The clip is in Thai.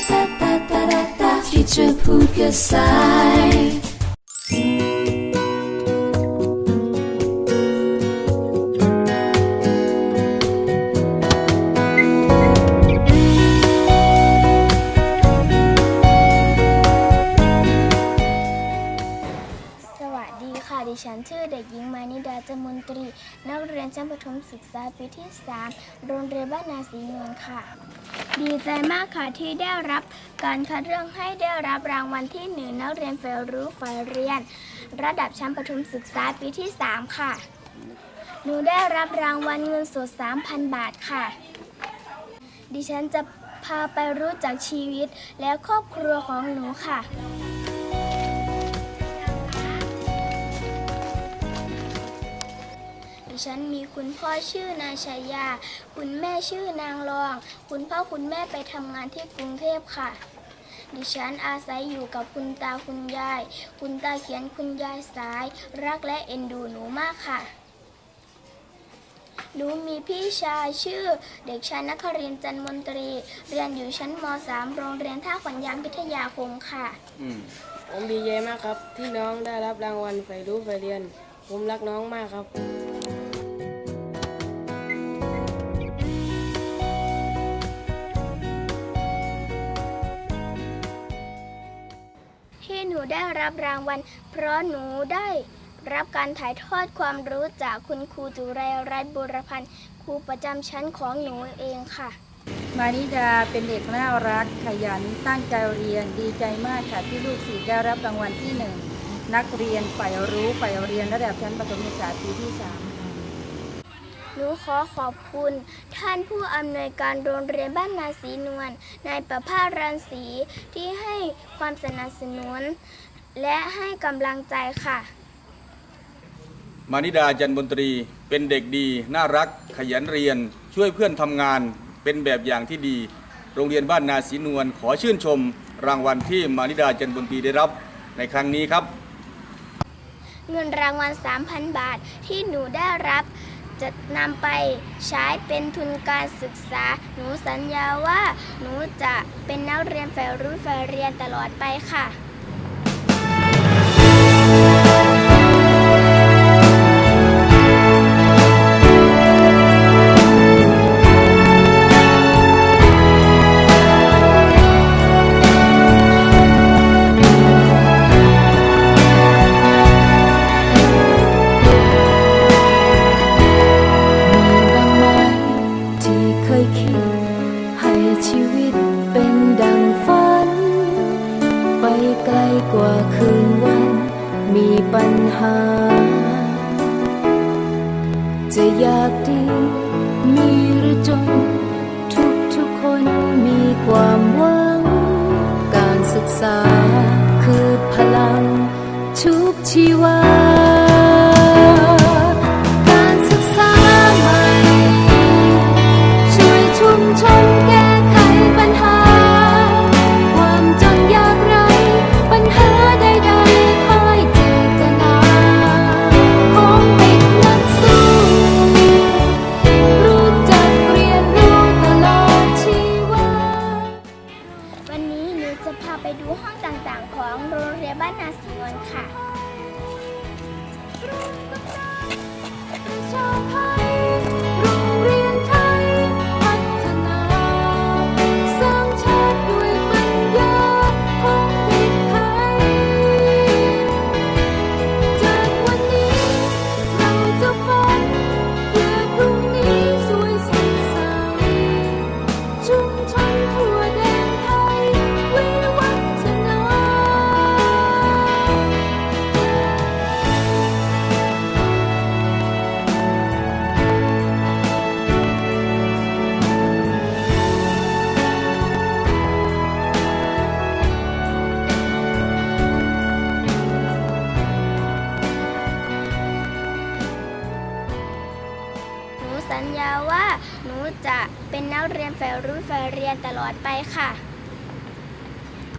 ที่สะพูดก็สายฉันชื่อเด็กหญิงมานิดาจมุนตรี นักเรียนชั้นประถมศึกษาปีที่ 3 โรงเรียนบ้านนาสีนวลค่ะ ดีใจมากค่ะที่ได้รับการคัดเลือกให้ได้รับรางวัลที่หนึ่งนักเรียนฝ่ายรู้ฝ่ายเรียน ระดับชั้นประถมศึกษาปีที่ 3 ค่ะ หนูได้รับรางวัลเงินสด 3,000 บาทค่ะ ดิฉันจะพาไปรู้จักชีวิตและครอบครัวของหนูค่ะ ฉันมีคุณพ่อชื่อนายชายา คุณแม่ชื่อนางรอง คุณพ่อคุณแม่ไปทำงานที่กรุงเทพค่ะ ดิฉันอาศัยอยู่กับคุณตาคุณยาย คุณตาเขียนคุณยายสาย รักและเอ็นดูหนูมากค่ะหนูมีพี่ชายชื่อ เด็กชายนครินทร์จันทร์มนตรี เรียนอยู่ชั้นม .3 โรงเรียนท่าขวัญยางพิทยาคมค่ะอืมผมดีใจมากครับ ที่น้องได้รับรางวัลใฝ่รู้ใฝ่เรียน ผมรักน้องมากครับ นูได้รับรางวัล เพราะหนูได้รับการถ่ายทอดความรู้จากคุณครูจุไรรัตน์บุรพันธ์ครูประจำชั้นของหนูเองค่ะ มานิดาเป็นเด็กน่ารัก ขยันตั้งใจเรียนดีใจมากค่ะที่ลูกศิษย์ได้รับรางวัลที่หนึ่งนักเรียนฝ่ายรู้ฝ่ายเรียนระดับชั้นประถมศึกษาปีที่สาม นูขอขอบคุณ ท่านผู้อำนวยการโรงเรียนบ้านนาศรีนวลนายประภาสรันศรีที่ให้ความสนับสนุน และให้กำลังใจค่ะ มานิดาจันทร์บนตรีเป็นเด็กดี น่ารักขยันเรียน ช่วยเพื่อนทำงาน เป็นแบบอย่างที่ดี โรงเรียนบ้านนาศรีนวลขอชื่นชม รางวัลที่มานิดาจันทร์บนตรีได้รับในครั้งนี้ครับ เงินรางวัล 3,000 บาทที่หนูได้รับ จะนำไปใช้เป็นทุนการศึกษา หนูสัญญาว่า หนูจะเป็นนักเรียนฝ่ายรู้ฝ่ายเรียนตลอดไปค่ะ ไปไกลกว่าคืนวัน มีปัญหา จะอยากดีมีหรือจน สัญญาว่าหนูจะเป็นนักเรียนฝ่ายรู้ฝ่ายเรียนตลอดไปค่ะ